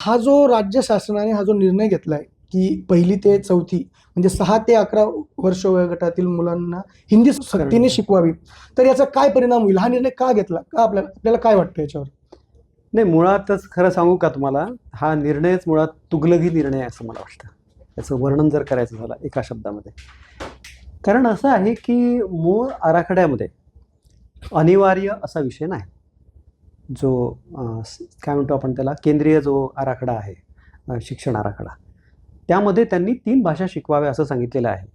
हा जो राज्य शासनाने हा जो निर्णय घेतलाय की पहिली ते चौथी म्हणजे सहा ते अकरा वर्ष वयोगटातील मुलांना हिंदी सक्तीने शिकवावी तर याचा काय परिणाम होईल? हा निर्णय का घेतला? का आपल्याला आपल्याला काय वाटतं याच्यावर? नाही मुळातच खरं सांगू का तुम्हाला? हा निर्णयच मुळात तुगलगी निर्णय आहे असं मला वाटतं. याचं वर्णन जर करायचं झालं एका शब्दामध्ये. कारण असं आहे की मूळ आराखड्यामध्ये अनिवार्य असा विषय नाही. जो काय म्हणतो आपण त्याला केंद्रीय जो आराखडा आहे शिक्षण आराखडा त्यामध्ये त्यांनी तीन भाषा शिकवाव्या असं सांगितलेलं आहे.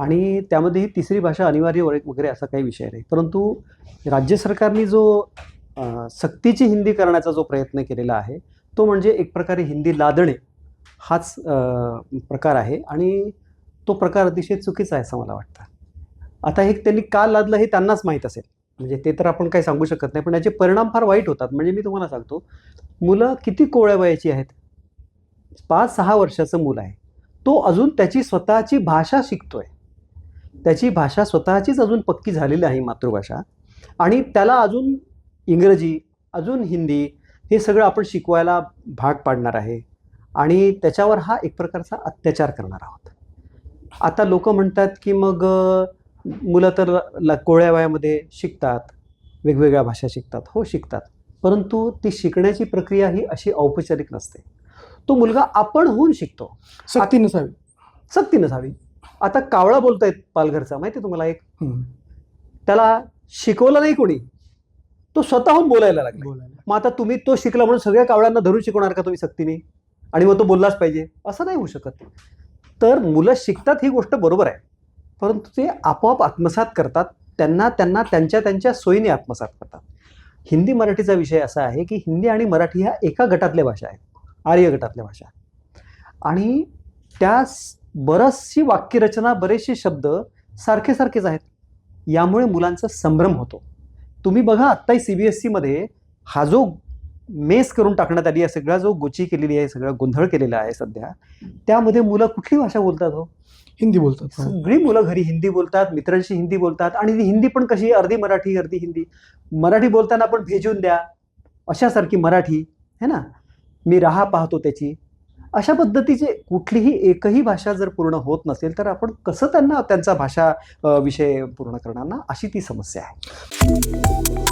आणि त्यामध्ये ही तिसरी भाषा अनिवार्य वगैरे वगैरे असा काही विषय नाही. परंतु राज्य सरकारने जो सक्तीची हिंदी करण्याचा जो प्रयत्न केलेला आहे तो म्हणजे एक प्रकारे हिंदी लादणे हाच प्रकार आहे. आणि तो प्रकार अतिशय चुकीचा आहे असं मला वाटतं. आता हे त्यांनी का लादलं हे त्यांनाच माहीत असेल. म्हणजे ते तर आपण काही सांगू शकत नाही पण याचे परिणाम फार वाईट होतात. म्हणजे मी तुम्हाला सांगतो मुलं किती कोवळ्या वयाची आहेत? पाच सहा वर्षाचं मुलं आहे. तो अजून त्याची स्वतःची भाषा शिकतोय. त्याची भाषा स्वतःचीच अजून पक्की झालेली आहे मातृभाषा. आणि त्याला अजून इंग्रजी अजून हिंदी हे सगळं आपण शिकवायला भाग पाडणार आहे. आणि त्याच्यावर हा एक प्रकारचा अत्याचार करणार आहोत. आता लोक म्हणतात की मग मुलं तर ल कोळ्या वयामध्ये शिकतात वेगवेगळ्या भाषा शिकतात हो शिकतात. परंतु ती शिकण्याची प्रक्रिया ही अशी औपचारिक नसते. तो मुलगा आपण होऊन शिकतो. सक्ती नसावी सक्ती नसावी आता कावळा बोलतायत पालघरचा माहिती आहे तुम्हाला एक. त्याला शिकवलं नाही कोणी. तो स्वतःहून बोलायला लागला. मग आता तुम्ही तो शिकला म्हणून सगळ्या कावळ्यांना धरून शिकवणार का तुम्ही सक्तीने? आणि मग तो बोललाच पाहिजे. असं नाही होऊ शकत. तर मुलं शिकतात ही गोष्ट बरोबर आहे. परंतु ते आपोआप आत्मसात करतात. त्यांना त्यांना त्यांच्या त्यांच्या सोयीने आत्मसात करतात. हिंदी मराठीचा विषय असा आहे की हिंदी आणि मराठी ह्या एका गटातल्या भाषा आहेत. आर्य गटातल्या भाषा. आणि त्या बरचशी वाक्यरचना बरेचसे शब्द सारखे सारखेच आहेत. यामुळे मुलांचा संभ्रम होतो. तुम्ही बघा आत्ताही सी बी एस सीमध्ये हा जो मेस करून टाकण्यात आली आहे. सगळा जो गोची केलेली आहे सगळा गोंधळ केलेला आहे सध्या त्यामध्ये मुलं कुठली भाषा बोलतात हो? हिंदी बोलतात. सगळी मुलं घरी हिंदी बोलतात मित्रांशी हिंदी बोलतात आणि हिंदी पण कशी अर्धी मराठी अर्धी हिंदी. मराठी बोलताना पण भेजून द्या. अशासारखी मराठी है ना? मी राहा पाहतो त्याची. अशा पद्धतीचे कुठलीही एकही भाषा जर पूर्ण होत नसेल तर आपण कसं त्यांना त्यांचा भाषा विषय पूर्ण करणार ना? अशी ती समस्या आहे.